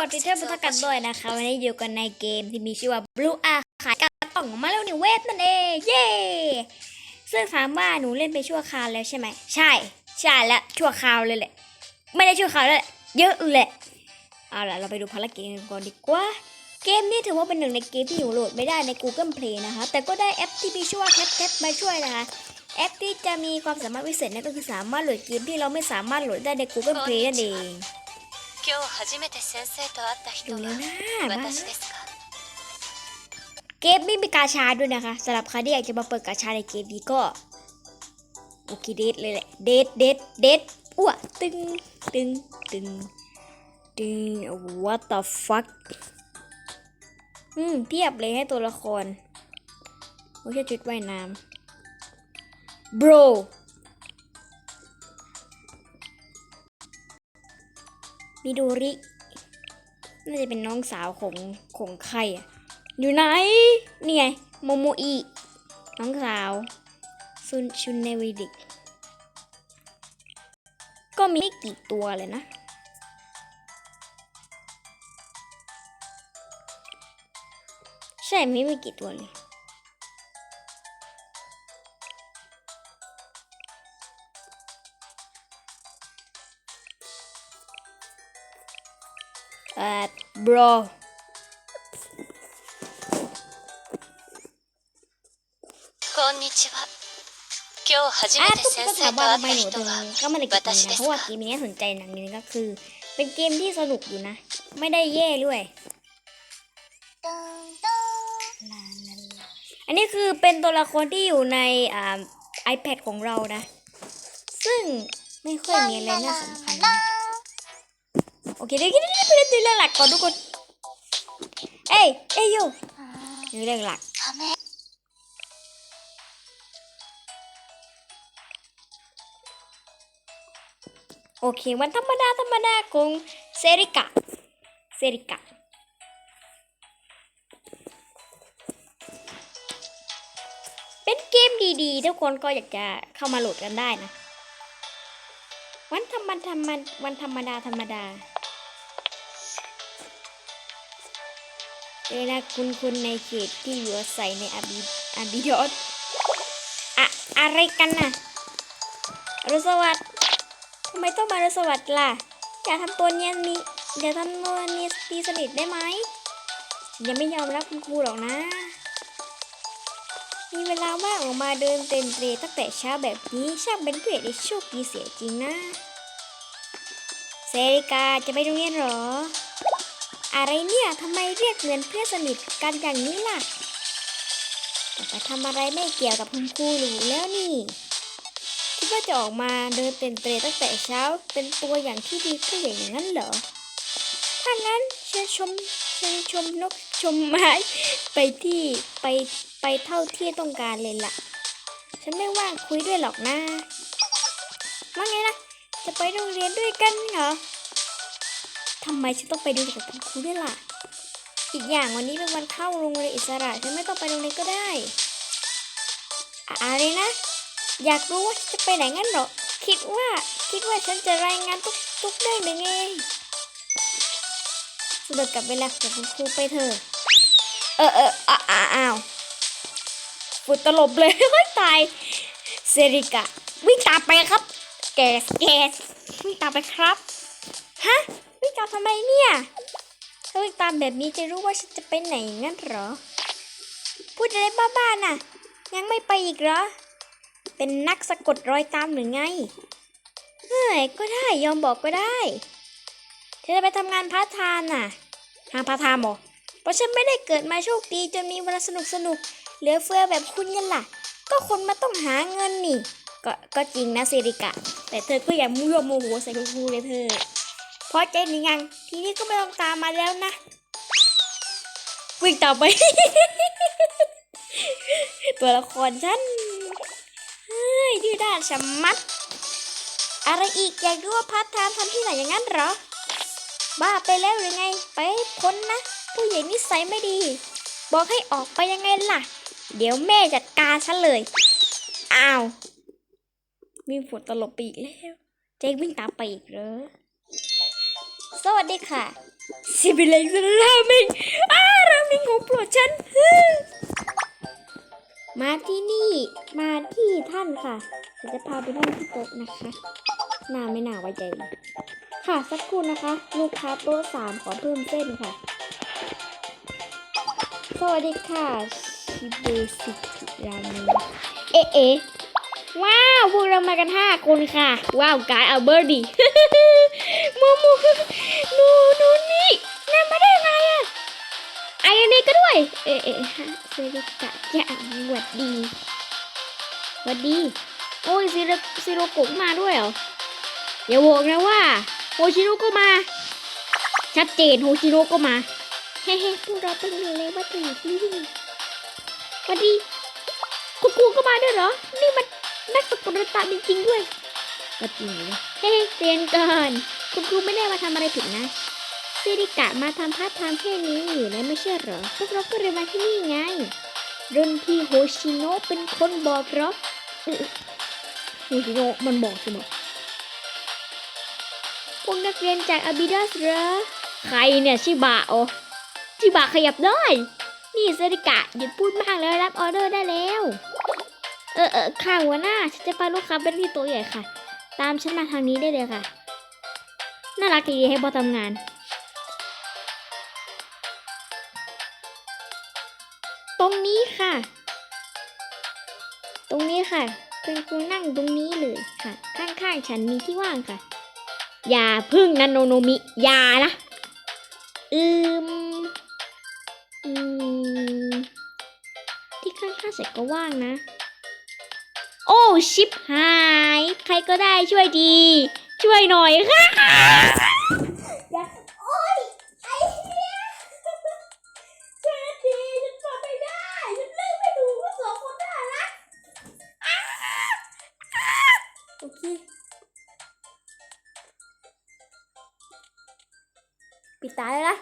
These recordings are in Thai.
วัสดีท่านผู้ชมกันด้วยนะคะวันนี้อยู่กันในเกมที่มีชื่อว่า Blue a ขายกระต่องมาแล้วในเว็บนั่นเองเย้ซึ่งถามว่าหนูเล่นไปชั่วคราวแล้วใช่ไหมใช่ ใช่แล้วชั่วคราวเลยแหละไม่ได้ชั่วคราวแล้วแหละเยอะเลยเอาล่ะเราไปดูภารกิจกันก่อนดีกว่า เกมนี้ถือว่าเป็นหนึ่งในเกมที่หนูโหลดไม่ได้ใน Google Play นะคะ แต่ก็ได้แอปที่มีชื่อว่า Cat Cat มาช่วยนะคะแอปที่จะมีความสามารถพิเศษนั่นก็คือสามารถโหลดเกมที่เราไม่สามารถโหลดได้ใน Google Play นั่นเอง 今日初めて先生と会った人 ดู は แล้วนะบ้า 私ですか เกมนี้มีกาชาด้วยนะคะสำหรับใครที่อยากจะมาเปิดกาชาในเกมนี้ก็โอเคเดทเลยแหละเดทเดทเดทอ้วตึงตึงตึงตึง what the fuck อืมเทียบเลยให้ตัวละครไม่ใช่ชุดว่ายน้ำ bro มิโดริ น่าจะเป็นน้องสาวของของใครอะ อยู่ไหน นี่ไง โมโมอิ น้องสาวซุนชุนเนวิดิก ก็มีไม่กี่ตัวเลยนะใช่ไม่มีกี่ตัวเลย bro こんにちは今日初 อ่ะ めて ก็ 先 ก็ 生 ถาม と ว่า 会 ทำ っ ไมห た นู 人 ถึงก็ は ไม่ได้เก็บเงิน 私 นะ で เพ す ราะว่า か เกมนี้น่าสนใจหนังนี้ก็คือ เป็นเกมที่สนุกอยู่นะ ไม่ได้แย่ด้วยลาลาลาอันนี้คือเป็นตัวละครที่อยู่ในอ่า iPad ของเรานะ ซึ่งไม่ค่อยมีอะไรน่าสำคัญนะโอเคเดี๋ยวเ ดี๋ยวเรื่องหลักก่อนทุกคน เอ้ยเอ้ยโยนี่เรื่องหลักโอเควันธรรมดาธรรมดาของเซริกะเซริกะเป็นเกมดีๆ ทุกคนก็อยากจะเข้ามาโหลดกันได้นะ วันธรรมดาธรรมดาวันธรรมดาธรรมดา เวลาคุณคุณในเขตที่อยู่อาศัยในอาบิอาบิดอสอะอะไรกันน่ะรุสวัสด์ทำไมต้องมาในสวัสด์ล่ะ อย่าทำตัวเนียนนี่อย่าทำตัวเนียนตีสนิทได้ไหมฉันยังไม่ยอมรับคุณครูหรอกนะ มีเวลาว่างออกมาเดินเต็นเตรตั้งแต่เช้าแบบนี้ช่างเป็นเพื่อนที่โชคดีเสียจริงนะ เซริกาจะไปโรงเรียนหรอ อะไรเนี่ยทำไมเรียกเหมือนเพื่อนสนิทกันอย่างนี้ล่ะแต่ไปทำอะไรไม่เกี่ยวกับคุณครูหรูแล้วนี่คิดว่าจะออกมาเดินเต็นเตรตั้งแต่เช้า เป็นตัวอย่างที่ดีผู้ใหญ่อย่างนั้นเหรอถ้างั้นเชิญชมเชิญชมนกชมไม้ ไปที่ไปไปเท่าที่ต้องการเลยล่ะ ฉันไม่ว่างคุยด้วยหรอกนะว่าไงนะจะไปโรงเรียนด้วยกันเหรอ ทำไมฉันต้องไปดูกับคุณครูด้วยล่ะ อีกอย่างวันนี้เป็นวันเข้าโรงเรียนอิสระฉันไม่ต้องไปโรงเรียนก็ได้ อะอะไรนะ อยากรู้ว่าจะไปไหนงั้นเหรอ คิดว่าคิดว่าฉันจะรายงานทุกทุกได้หรือไงสะดวกกับเวลาของคุณครูไปเถอะ เออเออออ้าวฝุ่นตลบเลยไม่ตาย เซริกะ วิ่งตามไปครับ แกสแกสวิ่งตามไปครับามแบบนี้จะรู้ว่าฉันจะไปไหนงั้นหรอ พูดอะไรบ้าๆน่ะ ยังไม่ไปอีกเหรอ เป็นนักสะกดรอยตามหรือไง เฮ้ย ก็ได้ยอมบอกก็ได้ เธอจะไปทำงานพาร์ทไทม์น่ะทางพาร์ทไทม์เหรอเพราะฉันไม่ได้เกิดมาโชคดีจนมีเวลาสนุกสนุกๆเหลือเฟือแบบคุณยันล่ะ ก็คนมาต้องหาเงินนี่ ก็ก็จริงนะเซริกะ แต่เธอก็อย่ามุ่งโมโหใส่คุณครูเลยเธอเพราะใจหรือยัง ทีนี้ก็ไม่ต้องตามมาแล้วนะ วิ่งต่อไป ตัวละครฉันเฮ้ยดื้อด้านชะมัด อะไรอีกอยากรู้ว่าพาร์ทไทม์ทำที่ไหนอย่างนั้นเหรอ บ้าไปแล้วหรือไง ไปให้พ้นนะ ผู้ใหญ่นิสัยไม่ดี บอกให้ออกไปยังไงล่ะ เดี๋ยวแม่จัดการฉันเลย อ้าววิ่งฝนตลบไปอีกแล้วเจ๊วิ่งตามไปอีกเหรอ สวัสดีค่ะซสิบิเล็กราเมงอ้า เมงของโปรดฉัน มาที่นี่ มาที่ท่านค่ะเดี๋ยวจะพาไปนั่งที่โต๊ะนะคะ หน้าไม่น่าไว้ใจเลยค่ะสักครู่นะคะ ลูกค้าโต๊ะสามขอเพิ่มเส้นค่ะ สวัสดีค่ะ ชิเบสิรามงเอ๊ะเอ๊ะว้าว พวกเรามากันห้าคนค่ะ ว้าว กายเอาเบอร์ดีมูมูนูนู ไอ้อันนี้ก็ด้วย เอ๊ะเอฮะเซริกะจะหวัดดีหวัดดี โอ้ยซิโรซิโรโกะมาด้วยเหรออย่าบอกนะว่าโฮชิโร่ก็มา ชัดเจนโฮชิโร่ก็มาเฮ้ๆพวกเราต้องรู้เลยว่าจะอยู่ที่นี่สวัสดีคุณครูก็มาด้วยเหรอ นี่มันนักสกุลตาจริงๆด้วยก็จริงเลยเฮ้เรียนก่อน คุณครูไม่ได้มาทำอะไรผิดนะ ซิริกะมาทำพาร์ทไทม์แค่นี้อยู่แล้วไม่ใช่เหรอ พวกเราก็เลยนมาที่นี่ไง รุ่นพี่โฮชิโนะเป็นคนบอกเรอเออโฮชิโนะมันบอกใช่ไหมพวกนักเรียนจากอาบิดัสเหรอ ใครเนี่ยชิบะโอชิบะขยับได้ นี่เซริกะหยุดพูดมากแล้วรับออเดอร์ได้แล้ว เออเออข้าหัวหน้าฉันจะพาลูกค้าไปที่โต๊ะใหญ่ค่ะ ตามฉันมาทางนี้ได้เลยค่ะ น่ารักดีให้บอทำงาน ตรงนี้ค่ะคุณครูนั่งตรงนี้เลยค่ะ ข้างๆฉันมีที่ว่างค่ะ อย่าพึ่งนะโนโนมิอย่านะอืมอืมที่ข้างๆเสร็จก็ว่างนะ โอ้ชิปหาย ใครก็ได้ช่วยดี ช่วยหน่อยค่ะ ปิดตาเลยนะ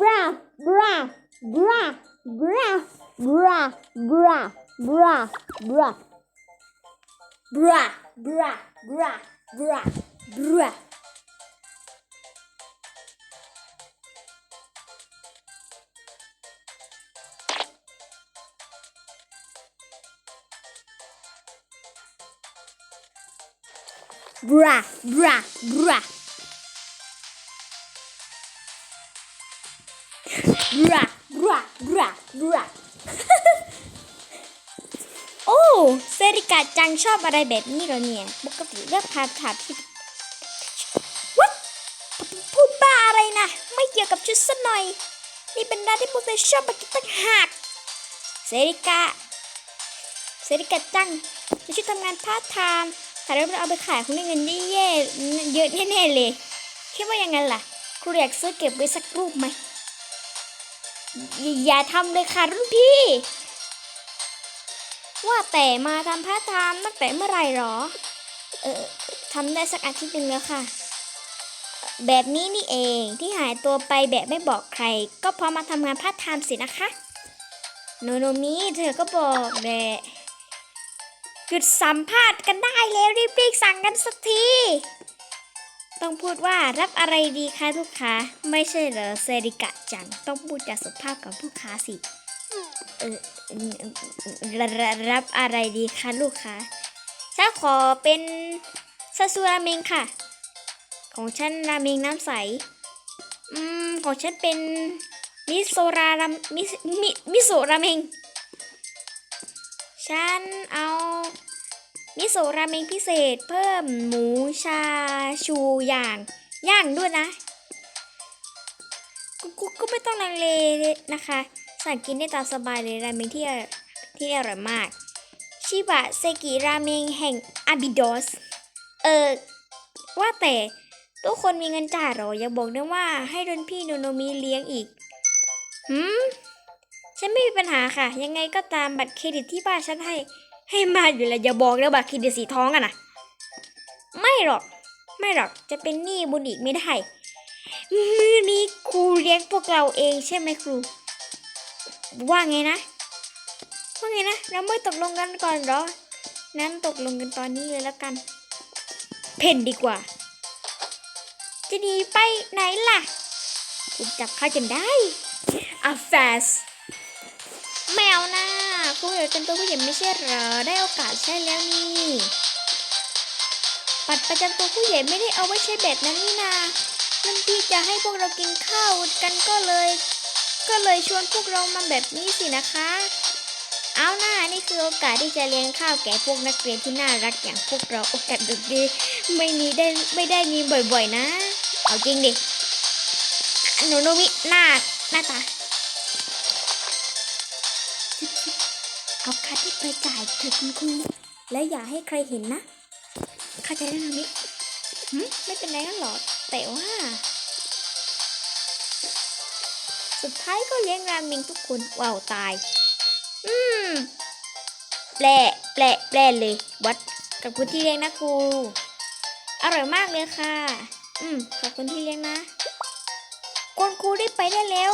บราบราบาบราบราโอ้เซริกาจังชอบอะไรแบบนี้เหรอเนี่ยปกติเลือกพาถาที่วัดพูดบ้าอะไรนะ ไม่เกี่ยวกับชุดสักหน่อย นี่เป็นร้านที่พวกเธอชอบมากินตั้งหากเซริกาเซริกาจังจะช่วยทำงานพาร์ทไทม์ ถ้าเราเอาไปขายคงได้เงินเย่ๆเยอะแน่ๆเลยคิดว่ายังไงล่ะครูอยากซื้อเก็บไว้สักรูปไหมอย่าอย่าทำเลยค่ะรุ่นพี่ ว่าแต่มาทำพาร์ทไทม์ตั้งแต่เมื่อไหร่หรอ เออทำได้สักอาทิตย์หนึ่งแล้วค่ะ แบบนี้นี่เองที่หายตัวไปแบบไม่บอกใคร ก็เพราะมาทำงานพาร์ทไทม์สินะคะ โนโนมิเธอก็บอกแหละ หยุดสัมภาษณ์กันได้แล้วรีบๆสั่งกันสักที ต้องพูดว่ารับอะไรดีคะลูกค้า ไม่ใช่เหรอเซริกะจัง ต้องพูดจาสุภาพกับลูกค้าสิเออรับอะไรดีคะลูกค้าฉันขอเป็นซาซูราเมงค่ะ ของฉันราเมงน้ำใส อืม ของฉันเป็นมิโซรามมิมิมิโซราเมง ฉันเอามิโซราเมงพิเศษเพิ่มหมูชาชูย่าง ย่างด้วยนะกูกูก็ไม่ต้องลังเลนะคะ สั่งกินได้ตามสบายเลยราเมงที่ที่อร่อยมาก ชิบะเซกิราเมงแห่งอาบิโดสเออ ว่าแต่ทุกคนมีเงินจ่ายหรอ อย่าบอกนะว่าให้รุ่นพี่โนโนมิเลี้ยงอีก หืม ฉันไม่มีปัญหาค่ะ ยังไงก็ตามบัตรเครดิตที่บ้านฉันให้ ให้มาอยู่แล้วอย่าบอกนะบัตรเครดิตสีทองอะนะไม่หรอก ไม่หรอกจะเป็นหนี้บุญอีกไม่ได้มือนี้ครูเลี้ยงพวกเราเองใช่ไหมครู ว่าไงนะ ว่าไงนะเราไม่ตกลงกันก่อนเหรอ นั้นตกลงกันตอนนี้เลยแล้วกัน เพ่นดีกว่า จะหนีไปไหนล่ะ คุณจับข้าจนได้อาแฟส แมวนะคุณอยากเป็นตัวผู้หญิงไม่ใช่เหรอ ได้โอกาสใช่แล้วนี่บัตรประจำตัวผู้ใหญ่ไม่ได้เอาไว้ใช้แบบนั้นนี่นานั่นพี่จะให้พวกเรากินข้าวกันก็เลย ก็เลยชวนพวกเรามาแบบนี้สินะคะ เอาหน้านี่คือโอกาสที่จะเลี้ยงข้าวแก่พวกนักเรียนที่น่ารักอย่างพวกเราโอกาสดึกดีไม่มีได้ไม่ได้มีบ่อยๆนะ เอาจริงดิหนูโนมิหน้าหน้าตา เอาค่าที่ไปจ่ายถอะคุณครูและอย่าให้ใครเห็นนะเข้าใจแล้วนะมิหึไม่เป็นไรนั่นหรอ แต่ว่า สุดท้ายก็เลี้ยงรามิงทุกคนว้าวตาย อืม แปลแปลแปลเลยวัดกับคุณที่เลี้ยงนะครูอร่อยมากเลยค่ะ อืม ขอบคุณที่เลี้ยงนะคุณครูได้ไปได้แล้ว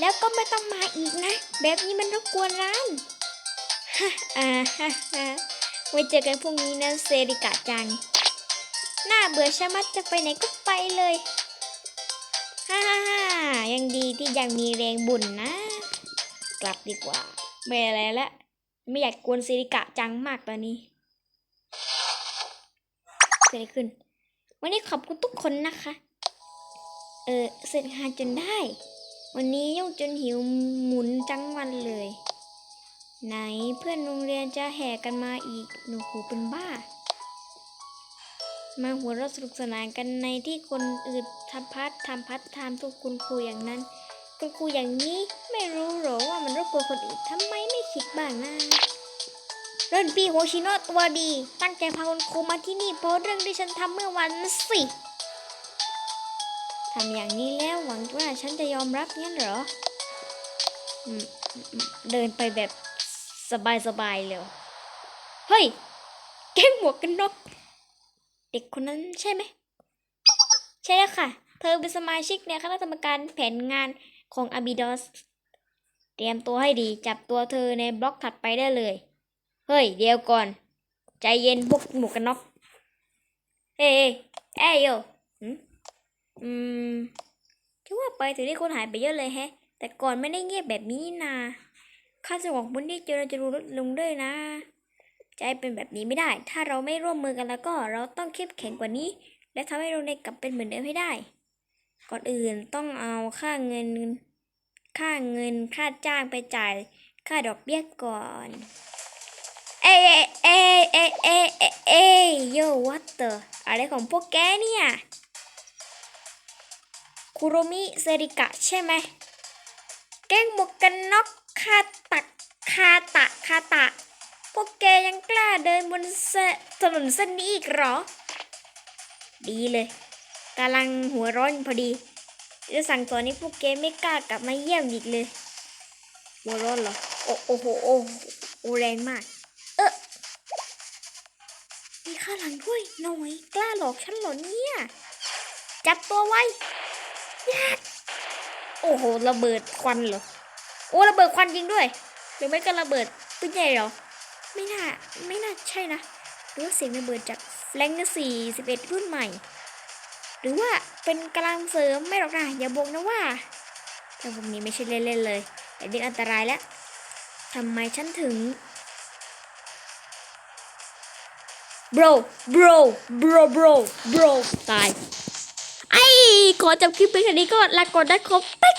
แล้วก็ไม่ต้องมาอีกนะ แบบนี้มันรบกวนร้าน ฮ่าอ่าฮ่าฮ่าไว้เจอกันพรุ่งนี้นะเซริกะจัง หน้าเบื่อชะมัดจะไปไหนก็ไปเลยฮ่าฮ่าฮ่ายังดีที่ยังมีแรงบุญนะ กลับดีกว่า ไม่อะไรละ ไม่อยากกวนเซริกะจังมากตอนนี้เกิดอะไรขึ้น วันนี้ขอบคุณทุกคนนะคะ เออเสร็จงานจนได้ วันนี้ยุ่งจนหิวหมุนจังวันเลย ไหนเพื่อนโรงเรียนจะแห่กันมาอีกหนูหูเป็นบ้า มาหัวเราะสนุกสนานกันในที่คนอื่นทำพัดทำพัดทำทุกคุณครูอย่างนั้น คุณครูอย่างนี้ไม่รู้หรอว่ามันรบกวนคนอื่นทำไมไม่คิดบ้างนะเรนปีโฮชิโนะตัวดี ตั้งใจพาคุณครูมาที่นี่เพราะเรื่องที่ฉันทำเมื่อวันสิทำอย่างนี้แล้วหวังว่าฉันจะยอมรับงั้นเหรอ เดินไปแบบ สบายๆเลยเฮ้ย แก้งหมวกกันน็อกเด็กคนนั้นใช่ไหม ใช่แล้วค่ะ เธอเป็นสมาชิกในคณะกรรมการแผนงานของ a b i d o s เตรียมตัวให้ดี จับตัวเธอในบล็อกถัดไปได้เลย เฮ้ย เดี๋ยวก่อน ใจเย็นพวกหมวกกันน็อกเฮ้ยเอ้ยเอ้ยโยหืมอืมจะว่าไปถึงได้คนหายไปเยอะเลยแฮะ แต่ก่อนไม่ได้เงียบแบบนี้นี่า ค่าสมองบนที่เจอเราจะรู้ลดลงด้วยนะ ใจเป็นแบบนี้ไม่ได้ ถ้าเราไม่ร่วมมือกันแล้วก็เราต้องเข้มแข็งกว่านี้ และทำให้โรงเรียนกลับเป็นเหมือนเดิมให้ได้ ก่อนอื่นต้องเอาค่าเงิน ค่าเงินค่าจ้างไปจ่ายค่าดอกเบี้ยก่อน เอ้ยเอ้เอ้เอ้เอ้เอ้ยโยวัตเตอร์อะไรของพวกแกเนี่ยคุโรมิเซริกะใช่ไหมแก้งหมวกกันน็อก คาตักคาตะคาตะ พวกแกยังกล้าเดินบนถนนเส้นนี้อีกเหรอ ดีเลยกำลังหัวร้อนพอดีจะสั่งสอนให้พวกแกไม่กล้ากลับมาเยี่ยมอีกเลยหัวร้อนเหรอ โอ้โอ้โหโอ้โหโอ้แรงมาก เออมีข้าหลังด้วยหน่อยกล้าหลอกฉันเหรอเนี่ย จับตัวไว้ยากโอ้โห ระเบิดควันเหรอ โอ้ระเบิดควันจริงด้วยหรือไม่ก็ระเบิดปืนใหญ่หรอ ไม่น่า ไม่น่าใช่นะหรือว่าเสียงระเบิดจากแฟลงสี่สิบเอ็ดรุ่นใหม่ หรือว่าเป็นกำลังเสริมไม่หรอกนะอย่าบอกนะว่าเรื่องพวกนี้ไม่ใช่เล่นๆเลยแต่เรื่องอันตรายแล้วทำไมฉันถึง bro bro bro bro bro ตาย ไอ้ขอจบคลิปเป็นแค่นี้ก็ลาก่อนนะครับไปก